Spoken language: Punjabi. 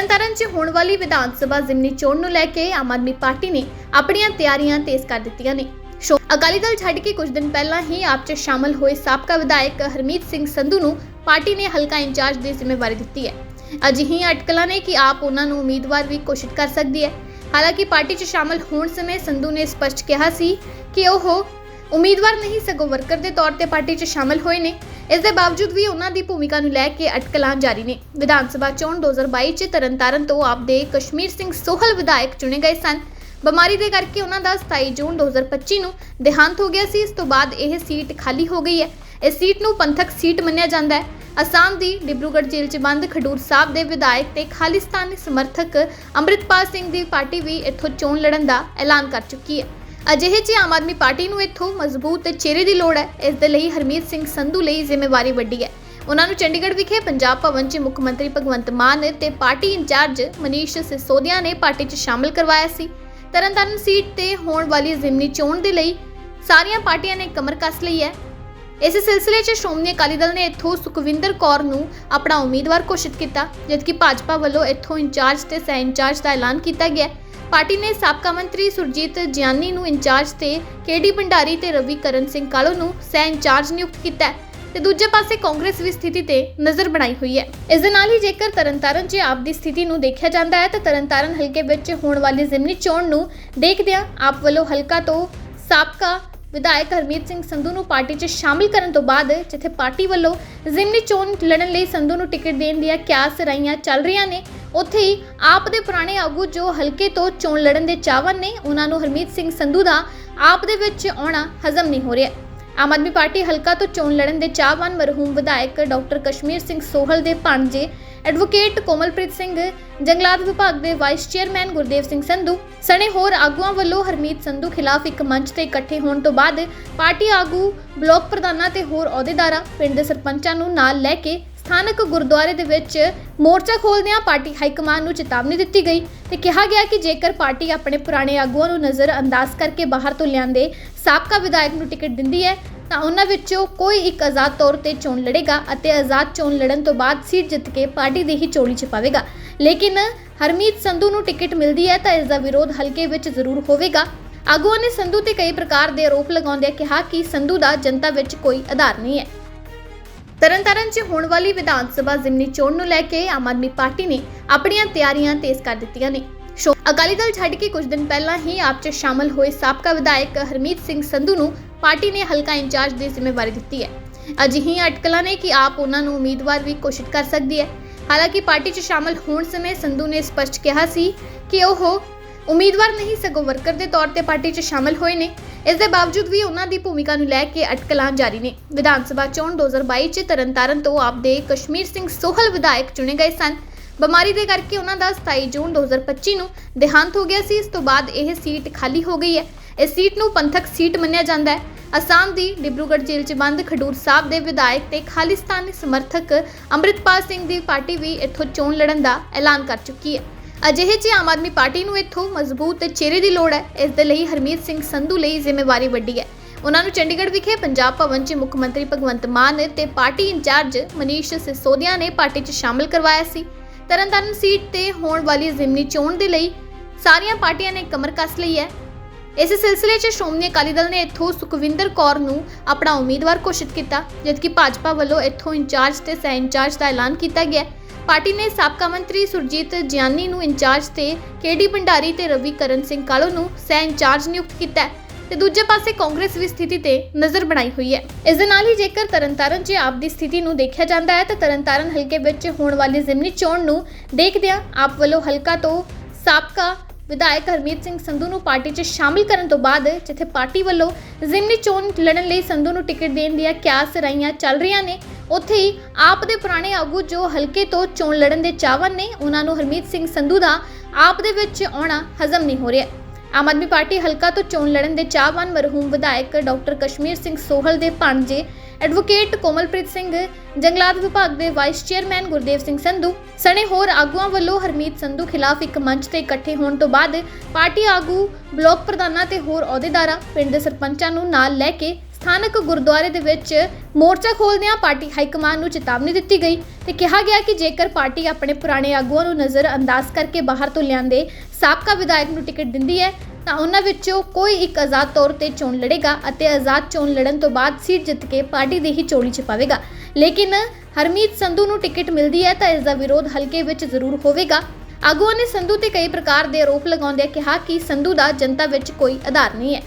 ਤਰਨਤਾਰਨ 'ਚ ਹੋਣ ਵਾਲੀ ਵਿਧਾਨ ਸਭਾ ਜ਼ਿਮਨੀ ਚੋਣ ਨੂੰ ਲੈ ਕੇ ਆਮ ਆਦਮੀ ਪਾਰਟੀ ਨੇ ਆਪਣੀਆਂ ਤਿਆਰੀਆਂ ਤੇਜ਼ ਕਰ ਦਿੱਤੀਆਂ ਨੇ। ਸ਼ੋ ਅਕਾਲੀ ਦਲ ਛੱਡ ਕੇ ਕੁਝ ਦਿਨ ਪਹਿਲਾਂ ਹੀ ਆਪ 'ਚ ਸ਼ਾਮਲ ਹੋਏ ਸਾਬਕਾ ਵਿਧਾਇਕ ਹਰਮੀਤ ਸਿੰਘ ਸੰਧੂ ਨੂੰ ਪਾਰਟੀ ਨੇ ਹਲਕਾ ਇੰਚਾਰਜ ਦੀ ਜ਼ਿੰਮੇਵਾਰੀ ਦਿੱਤੀ ਹੈ। ਅਜਿਹੀਆਂ ਅਟਕਲਾਂ ਨੇ ਕਿ ਆਪ ਉਹਨਾਂ ਨੂੰ ਉਮੀਦਵਾਰ ਵੀ ਘੋਸ਼ਿਤ ਕਰ ਸਕਦੀ ਹੈ। ਹਾਲਾਂਕਿ ਪਾਰਟੀ 'ਚ ਸ਼ਾਮਲ ਹੋਣ ਸਮੇਂ ਸੰਧੂ ਨੇ ਸਪਸ਼ਟ ਕਿਹਾ ਸੀ ਕਿ ਉਹ ਉਮੀਦਵਾਰ ਨਹੀਂ, ਸਗੋਂ ਵਰਕਰ ਦੇ ਤੌਰ ਤੇ ਪਾਰਟੀ 'ਚ ਸ਼ਾਮਲ ਹੋਏ ਨੇ। ਇਸ ਦੇ ਬਾਵਜੂਦ ਵੀ ਉਹਨਾਂ ਦੀ ਭੂਮਿਕਾ ਨੂੰ ਲੈ ਕੇ ਅਟਕਲਾਂ ਜਾਰੀ ਨੇ। ਵਿਧਾਨ ਸਭਾ ਚੋਣ 2022 'ਚ ਤਰਨਤਾਰਨ ਤੋਂ ਆਪ ਦੇ ਕਸ਼ਮੀਰ ਸਿੰਘ ਸੋਹਲ ਵਿਧਾਇਕ ਚੁਣੇ ਗਏ ਸਨ। ਬਿਮਾਰੀ ਦੇ ਕਰਕੇ ਉਹਨਾਂ ਦਾ 27 ਜੂਨ 2025 ਨੂੰ ਦੇਹਾਂਤ ਹੋ ਗਿਆ ਸੀ। ਇਸ ਤੋਂ ਬਾਅਦ ਇਹ ਸੀਟ ਖਾਲੀ ਹੋ ਗਈ ਹੈ। ਇਸ ਸੀਟ ਨੂੰ ਪੰਥਕ ਸੀਟ ਮੰਨਿਆ ਜਾਂਦਾ ਹੈ। ਅਸਾਮ ਦੀ ਡਿਬਰੂਗੜ੍ਹ ਜੇਲ੍ਹ 'ਚ ਬੰਦ ਖਡੂਰ ਸਾਹਿਬ ਦੇ ਵਿਧਾਇਕ ਤੇ ਖਾਲਿਸਤਾਨੀ ਸਮਰਥਕ ਅੰਮ੍ਰਿਤਪਾਲ ਸਿੰਘ ਦੀ ਪਾਰਟੀ ਵੀ ਇੱਥੋਂ ਚੋਣ ਲੜਨ ਦਾ ਐਲਾਨ ਕਰ ਚੁੱਕੀ ਹੈ। ਅਜਿਹੇ 'ਚ ਆਮ ਆਦਮੀ ਪਾਰਟੀ ਨੂੰ ਇੱਥੋਂ ਮਜ਼ਬੂਤ ਚਿਹਰੇ ਦੀ ਲੋੜ ਹੈ। ਇਸ ਦੇ ਲਈ ਹਰਮੀਤ ਸਿੰਘ ਸੰਧੂ ਲਈ ਜ਼ਿੰਮੇਵਾਰੀ ਵੱਡੀ ਹੈ। ਉਹਨਾਂ ਨੂੰ ਚੰਡੀਗੜ੍ਹ ਵਿਖੇ ਪੰਜਾਬ ਭਵਨ 'ਚ ਮੁੱਖ ਮੰਤਰੀ ਭਗਵੰਤ ਮਾਨ ਤੇ ਪਾਰਟੀ ਇੰਚਾਰਜ ਮਨੀਸ਼ ਸਿਸੋਦੀਆ ਨੇ ਪਾਰਟੀ 'ਚ ਸ਼ਾਮਲ ਕਰਵਾਇਆ ਸੀ। ਤਰਨਤਾਰਨ ਸੀਟ ਤੇ ਹੋਣ ਵਾਲੀ ਜ਼ਿਮਨੀ ਚੋਣ ਦੇ ਲਈ ਸਾਰੀਆਂ ਪਾਰਟੀਆਂ ਨੇ ਕਮਰ ਕੱਸ ਲਈ ਹੈ। ਇਸ ਸਿਲਸਿਲੇ 'ਚ ਸ਼੍ਰੋਮਣੀ ਅਕਾਲੀ ਦਲ ਨੇ ਇੱਥੋਂ ਸੁਖਵਿੰਦਰ ਕੌਰ ਨੂੰ ਆਪਣਾ ਉਮੀਦਵਾਰ ਘੋਸ਼ਿਤ ਕੀਤਾ, ਜਦਕਿ ਭਾਜਪਾ ਵੱਲੋਂ ਇੱਥੋਂ ਇੰਚਾਰਜ ਤੇ ਸਹਿ ਇੰਚਾਰਜ ਦਾ ਐਲਾਨ ਕੀਤਾ ਗਿਆ। ਪਾਰਟੀ ਨੇ ਸਾਬਕਾ ਮੰਤਰੀ ਸੁਰਜੀਤ ਜਿਆਨੀ ਨੂੰ ਇੰਚਾਰਜ ਤੇ ਕੇਡੀ ਭੰਡਾਰੀ ਤੇ ਰਵੀ ਕਰਨ ਸਿੰਘ ਕਾਲੋ ਨੂੰ ਸਹਿ ਇੰਚਾਰਜ ਨਿਯੁਕਤ ਕੀਤਾ ਹੈ ਤੇ ਦੂਜੇ ਪਾਸੇ ਕਾਂਗਰਸ ਵੀ ਸਥਿਤੀ ਤੇ ਨਜ਼ਰ ਬਣਾਈ ਹੋਈ ਹੈ। ਇਸ ਦੇ ਨਾਲ ਹੀ ਜੇਕਰ ਤਰਨਤਾਰਨ 'ਚ ਆਪ ਦੀ ਸਥਿਤੀ ਨੂੰ ਦੇਖਿਆ ਜਾਂਦਾ ਹੈ, ਤਾਂ ਤਰਨਤਾਰਨ ਹਲਕੇ ਵਿੱਚ ਹੋਣ ਵਾਲੀ ਜ਼ਿਮਨੀ ਚੋਣ ਨੂੰ ਦੇਖਦਿਆਂ ਆਪ ਵੱਲੋਂ ਹਲਕਾ ਤੋਂ ਸਾਬਕਾ ਵਿਧਾਇਕ ਹਰਮੀਤ ਸਿੰਘ ਸੰਧੂ ਨੂੰ ਪਾਰਟੀ 'ਚ ਸ਼ਾਮਿਲ ਕਰਨ ਤੋਂ ਬਾਅਦ ਜਿੱਥੇ ਪਾਰਟੀ ਵੱਲੋਂ ਜ਼ਿਮਨੀ ਚੋਣ ਲੜਨ ਲਈ ਸੰਧੂ ਨੂੰ ਟਿਕਟ ਦੇਣ ਦੀਆਂ ਕਿਆਸ ਰਾਈਆਂ ਚੱਲ ਰਹੀਆਂ ਨੇ ਉੱਥੇ ਹੀ ਆਪ ਦੇ ਪੁਰਾਣੇ ਆਗੂ ਜੋ ਹਲਕੇ ਤੋਂ ਚੋਣ ਲੜਨ ਦੇ ਚਾਹਵਾਨ ਨੇ, ਉਹਨਾਂ ਨੂੰ ਹਰਮੀਤ ਸਿੰਘ ਸੰਧੂ ਦਾ ਆਪ ਦੇ ਵਿੱਚ ਆਉਣਾ ਹਜ਼ਮ ਨਹੀਂ ਹੋ ਰਿਹਾ। ਆਮ ਆਦਮੀ ਪਾਰਟੀ ਹਲਕਾ ਤੋਂ ਚੋਣ ਲੜਨ ਦੇ ਚਾਹਵਾਨ ਮਰਹੂਮ ਵਿਧਾਇਕ ਡਾਕਟਰ ਕਸ਼ਮੀਰ ਸਿੰਘ ਸੋਹਲ ਦੇ ਭਾਣਜੇ, ਐਡਵੋਕੇਟ ਕੋਮਲਪ੍ਰੀਤ ਸਿੰਘ ਜੰਗਲਾਤ ਵਿਭਾਗ ਦੇ ਵਾਈਸ ਚੇਅਰਮੈਨ ਗੁਰਦੇਵ ਸਿੰਘ ਸੰਧੂ, ਸਣੇ ਹੋਰ ਆਗੂਆਂ ਵੱਲੋਂ ਹਰਮੀਤ ਸੰਧੂ ਖਿਲਾਫ ਇੱਕ ਮੰਚ ਤੇ ਇਕੱਠੇ ਹੋਣ ਤੋਂ ਬਾਅਦ ਪਾਰਟੀ ਆਗੂ ਬਲਾਕ ਪ੍ਰਧਾਨਾਂ ਤੇ ਹੋਰ ਅਹੁਦੇਦਾਰਾਂ, ਪਿੰਡ ਦੇ ਸਰਪੰਚਾਂ ਨੂੰ ਨਾਲ ਲੈ ਕੇ ਸਥਾਨਕ ਗੁਰਦੁਆਰੇ ਦੇ ਵਿੱਚ ਮੋਰਚਾ ਖੋਲਦਿਆਂ ਪਾਰਟੀ ਹਾਈਕਮਾਨ ਨੂੰ ਚੇਤਾਵਨੀ ਦਿੱਤੀ ਗਈ ਤੇ ਕਿਹਾ ਗਿਆ ਕਿ ਜੇਕਰ ਪਾਰਟੀ ਆਪਣੇ ਪੁਰਾਣੇ ਆਗੂਆਂ ਨੂੰ ਨਜ਼ਰ ਅੰਦਾਜ਼ ਕਰਕੇ ਬਾਹਰ ਤੋਂ ਲਿਆਂਦੇ ਸਾਬਕਾ ਵਿਧਾਇਕ ਨੂੰ ਟਿਕਟ ਦਿੰਦੀ ਹੈ, ਤਾਂ ਉਹਨਾਂ ਵਿੱਚੋਂ ਕੋਈ ਇੱਕ ਆਜ਼ਾਦ ਤੌਰ ਤੇ ਚੋਣ ਲੜੇਗਾ ਅਤੇ ਆਜ਼ਾਦ ਚੋਣ ਲੜਨ ਤੋਂ ਬਾਅਦ ਸੀਟ ਜਿੱਤ ਕੇ ਪਾਰਟੀ ਦੀ ਹੀ ਚੋਲੀ ਪਾਵੇਗਾ ਲੇਕਿਨ ਹਰਮੀਤ ਸੰਧੂ ਨੂੰ ਟਿਕਟ ਮਿਲਦੀ ਹੈ ਤਾਂ ਇਸ ਦਾ ਵਿਰੋਧ ਹਲਕੇ ਵਿੱਚ ਜ਼ਰੂਰ ਹੋਵੇਗਾ। ਆਗੂਆਂ ਨੇ ਸੰਧੂ ਤੇ ਕਈ ਪ੍ਰਕਾਰ ਦੇ ਆਰੋਪ ਲਗਾਉਂਦਿਆਂ ਕਿਹਾ ਕਿ ਸੰਧੂ ਦਾ ਜਨਤਾ ਵਿੱਚ ਕੋਈ ਆਧਾਰ ਨਹੀਂ ਹੈ। ਤਰਨਤਾਰਨ 'ਚ ਹੋਣ ਵਾਲੀ ਵਿਧਾਨ ਸਭਾ ਜ਼ਿਮਨੀ ਚੋਣ ਨੂੰ ਲੈ ਕੇ ਆਮ ਆਦਮੀ ਪਾਰਟੀ ਨੇ ਆਪਣੀਆਂ ਤਿਆਰੀਆਂ ਤੇਜ਼ ਕਰ ਦਿੱਤੀਆਂ ਨੇ। ਸ਼ੋ ਅਕਾਲੀ ਦਲ ਛੱਡ ਕੇ ਕੁਝ ਦਿਨ ਪਹਿਲਾਂ ਹੀ ਆਪ 'ਚ ਸ਼ਾਮਲ ਹੋਏ ਸਾਬਕਾ ਵਿਧਾਇਕ ਹਰਮੀਤ ਸਿੰਘ ਸੰਧੂ ਨੂੰ ਪਾਰਟੀ ਨੇ ਹਲਕਾ ਇੰਚਾਰਜ ਦੀ ਜ਼ਿੰਮੇਵਾਰੀ ਦਿੱਤੀ ਹੈ। ਅਜਿਹੀਆਂ ਅਟਕਲਾਂ ਨੇ ਕਿ ਆਪ ਉਹਨਾਂ ਨੂੰ ਉਮੀਦਵਾਰ ਵੀ ਘੋਸ਼ਿਤ ਕਰ ਸਕਦੀ ਹੈ। ਹਾਲਾਂਕਿ ਪਾਰਟੀ 'ਚ ਸ਼ਾਮਲ ਹੋਣ ਸਮੇਂ ਸੰਧੂ ਨੇ ਸਪਸ਼ਟ ਕਿਹਾ ਸੀ ਕਿ ਉਹ ਉਮੀਦਵਾਰ ਨਹੀਂ ਸਗੋਂ ਵਰਕਰ ਦੇ ਤੌਰ ਤੇ ਪਾਰਟੀ 'ਚ ਸ਼ਾਮਲ ਹੋਏ ਨੇ। ਇਸ ਦੇ ਬਾਵਜੂਦ ਵੀ ਉਹਨਾਂ ਦੀ ਭੂਮਿਕਾ ਨੂੰ ਲੈ ਕੇ ਅਟਕਲਾਂ ਜਾਰੀ ਨੇ। ਵਿਧਾਨ ਸਭਾ ਚੋਣ 2022 'ਚ ਤਰਨਤਾਰਨ ਤੋਂ ਆਪ ਦੇ ਕਸ਼ਮੀਰ ਸਿੰਘ ਸੋਹਲ ਵਿਧਾਇਕ ਚੁਣੇ ਗਏ ਸਨ। ਬਿਮਾਰੀ ਦੇ ਕਰਕੇ ਉਹਨਾਂ ਦਾ 27 ਜੂਨ 2025 ਨੂੰ ਦੇਹਾਂਤ ਹੋ ਗਿਆ ਸੀ। ਇਸ ਤੋਂ ਬਾਅਦ ਇਹ ਸੀਟ ਖਾਲੀ ਹੋ ਗਈ ਹੈ। ਇਸ ਸੀਟ ਨੂੰ ਪੰਥਕ ਸੀਟ ਮੰਨਿਆ ਜਾਂਦਾ ਹੈ। ਅਸਾਮ ਦੀ ਡਿਬਰੂਗੜ੍ਹ ਜੇਲ੍ਹ 'ਚ ਬੰਦ ਖਡੂਰ ਸਾਹਿਬ ਦੇ ਵਿਧਾਇਕ ਤੇ ਖਾਲਿਸਤਾਨੀ ਸਮਰਥਕ ਅੰਮ੍ਰਿਤਪਾਲ ਸਿੰਘ ਦੀ ਪਾਰਟੀ ਵੀ ਇੱਥੋਂ ਚੋਣ ਲੜਨ ਦਾ ਐਲਾਨ ਕਰ ਚੁੱਕੀ ਹੈ। ਅਜਿਹੇ 'ਚ ਆਮ ਆਦਮੀ ਪਾਰਟੀ ਨੂੰ ਇੱਥੋਂ ਮਜ਼ਬੂਤ ਚਿਹਰੇ ਦੀ ਲੋੜ ਹੈ। ਇਸ ਦੇ ਲਈ ਹਰਮੀਤ ਸਿੰਘ ਸੰਧੂ ਲਈ ਜ਼ਿੰਮੇਵਾਰੀ ਵੱਡੀ ਹੈ। ਉਹਨਾਂ ਨੂੰ ਚੰਡੀਗੜ੍ਹ ਵਿਖੇ ਪੰਜਾਬ ਭਵਨ 'ਚ ਮੁੱਖ ਮੰਤਰੀ ਭਗਵੰਤ ਮਾਨ ਤੇ ਪਾਰਟੀ ਇੰਚਾਰਜ ਮਨੀਸ਼ ਸਿਸੋਦੀਆ ਨੇ ਪਾਰਟੀ 'ਚ ਸ਼ਾਮਲ ਕਰਵਾਇਆ ਸੀ। ਤਰਨਤਾਰਨ ਸੀਟ ਤੇ ਹੋਣ ਵਾਲੀ ਜ਼ਿਮਨੀ ਚੋਣ ਦੇ ਲਈ ਸਾਰੀਆਂ ਪਾਰਟੀਆਂ ਨੇ ਕਮਰ ਕੱਸ ਲਈ ਹੈ। ਇਸ ਸਿਲਸਿਲੇ 'ਚ ਸ਼੍ਰੋਮਣੀ ਅਕਾਲੀ ਦਲ ਨੇ ਇੱਥੋਂ ਸੁਖਵਿੰਦਰ ਕੌਰ ਨੂੰ ਆਪਣਾ ਉਮੀਦਵਾਰ ਘੋਸ਼ਿਤ ਕੀਤਾ, ਜਦਕਿ ਭਾਜਪਾ ਵੱਲੋਂ ਇੱਥੋਂ ਇੰਚਾਰਜ ਤੇ ਸਹਿ ਇੰਚਾਰਜ ਦਾ ਐਲਾਨ ਕੀਤਾ ਗਿਆ। ਹੈ। ਪਾਰਟੀ ਨੇ ਸਾਬਕਾ ਮੰਤਰੀ ਸੁਰਜੀਤ ਜਿਆਨੀ ਨੂੰ ਇੰਚਾਰਜ ਤੇ ਕੇਡੀ ਭੰਡਾਰੀ ਤੇ ਰਵੀ ਕਰਨ ਸਿੰਘ ਕਾਲੋ ਨੂੰ ਸਹਿ ਇੰਚਾਰਜ ਨਿਯੁਕਤ ਕੀਤਾ ਹੈ ਤੇ ਦੂਜੇ ਪਾਸੇ ਕਾਂਗਰਸ ਵੀ ਸਥਿਤੀ ਤੇ ਨਜ਼ਰ ਬਣਾਈ ਹੋਈ ਹੈ। ਇਸ ਦੇ ਨਾਲ ਹੀ ਜੇਕਰ ਤਰਨਤਾਰਨ 'ਚ ਆਪ ਦੀ ਸਥਿਤੀ ਨੂੰ ਦੇਖਿਆ ਜਾਂਦਾ ਹੈ ਤਾਂ ਤਰਨਤਾਰਨ ਹਲਕੇ ਵਿੱਚ ਹੋਣ ਵਾਲੀ ਜ਼ਿਮਨੀ ਚੋਣ ਨੂੰ ਦੇਖਦਿਆਂ ਆਪ ਵੱਲੋਂ ਹਲਕਾ ਤੋਂ ਸਾਬਕਾ ਵਿਧਾਇਕ ਹਰਮੀਤ ਸਿੰਘ ਸੰਧੂ ਨੂੰ ਪਾਰਟੀ 'ਚ ਸ਼ਾਮਿਲ ਕਰਨ ਤੋਂ ਬਾਅਦ ਜਿੱਥੇ ਪਾਰਟੀ ਵੱਲੋਂ ਜ਼ਿਮਨੀ ਚੋਣ ਲੜਨ ਲਈ ਸੰਧੂ ਨੂੰ ਟਿਕਟ ਦੇਣ ਦੀਆਂ ਕਿਆਸ ਰਾਈਆਂ ਚੱਲ ਰਹੀਆਂ ਨੇ, ਉੱਥੇ ਹੀ ਆਪ ਦੇ ਪੁਰਾਣੇ ਆਗੂ ਜੋ ਹਲਕੇ ਤੋਂ ਚੋਣ ਲੜਨ ਦੇ ਚਾਹਵਾਨ ਨੇ, ਉਹਨਾਂ ਨੂੰ ਹਰਮੀਤ ਸਿੰਘ ਸੰਧੂ ਦਾ ਆਪ ਦੇ ਵਿੱਚ ਆਉਣਾ ਹਜ਼ਮ ਨਹੀਂ ਹੋ ਰਿਹਾ। ਆਮ ਆਦਮੀ ਪਾਰਟੀ ਹਲਕਾ ਤੋਂ ਚੋਣ ਲੜਨ ਦੇ ਚਾਹਵਾਨ ਮਰਹੂਮ ਵਿਧਾਇਕ ਡਾਕਟਰ ਕਸ਼ਮੀਰ ਸਿੰਘ ਸੋਹਲ ਦੇ ਭਾਣਜੇ ਐਡਵੋਕੇਟ ਕੋਮਲਪ੍ਰੀਤ ਸਿੰਘ, ਜੰਗਲਾਤ ਵਿਭਾਗ ਦੇ ਵਾਈਸ ਚੇਅਰਮੈਨ ਗੁਰਦੇਵ ਸਿੰਘ ਸੰਧੂ, ਸਣੇ ਹੋਰ ਆਗੂਆਂ ਵੱਲੋਂ ਹਰਮੀਤ ਸੰਧੂ ਖਿਲਾਫ ਇੱਕ ਮੰਚ ਤੇ ਇਕੱਠੇ ਹੋਣ ਤੋਂ ਬਾਅਦ ਪਾਰਟੀ ਆਗੂ, ਬਲਾਕ ਪ੍ਰਧਾਨਾਂ ਤੇ ਹੋਰ ਅਹੁਦੇਦਾਰਾਂ, ਪਿੰਡ ਦੇ ਸਰਪੰਚਾਂ ਨੂੰ ਨਾਲ ਲੈ ਕੇ ਸਥਾਨਕ ਗੁਰਦੁਆਰੇ ਦੇ ਵਿੱਚ ਮੋਰਚਾ ਖੋਲਦਿਆਂ ਪਾਰਟੀ ਹਾਈਕਮਾਨ ਨੂੰ ਚੇਤਾਵਨੀ ਦਿੱਤੀ ਗਈ ਤੇ ਕਿਹਾ ਗਿਆ ਕਿ ਜੇਕਰ ਪਾਰਟੀ ਆਪਣੇ ਪੁਰਾਣੇ ਆਗੂਆਂ ਨੂੰ ਨਜ਼ਰ ਅੰਦਾਜ਼ ਕਰਕੇ ਬਾਹਰ ਤੋਂ ਲਿਆਂਦੇ ਸਾਬਕਾ ਵਿਧਾਇਕ ਨੂੰ ਟਿਕਟ ਦਿੰਦੀ ਹੈ ਤਾਂ ਉਹਨਾਂ ਵਿੱਚੋਂ ਕੋਈ ਇੱਕ ਆਜ਼ਾਦ ਤੌਰ ਤੇ ਚੋਣ ਲੜੇਗਾ ਅਤੇ ਆਜ਼ਾਦ ਚੋਣ ਲੜਨ ਤੋਂ ਬਾਅਦ ਸੀਟ ਜਿੱਤ ਕੇ ਪਾਰਟੀ ਦੀ ਹੀ ਚੋਲੀ ਚ ਪਾਵੇਗਾ ਲੇਕਿਨ ਹਰਮੀਤ ਸੰਧੂ ਨੂੰ ਟਿਕਟ ਮਿਲਦੀ ਹੈ ਤਾਂ ਇਸ ਦਾ ਵਿਰੋਧ ਹਲਕੇ ਵਿੱਚ ਜ਼ਰੂਰ ਹੋਵੇਗਾ। ਆਗੂਆਂ ਨੇ ਸੰਧੂ ਤੇ ਕਈ ਪ੍ਰਕਾਰ ਦੇ ਆਰੋਪ ਲਗਾਉਂਦਿਆਂ ਕਿਹਾ ਕਿ ਸੰਧੂ ਦਾ ਜਨਤਾ ਵਿੱਚ ਕੋਈ ਆਧਾਰ ਨਹੀਂ ਹੈ।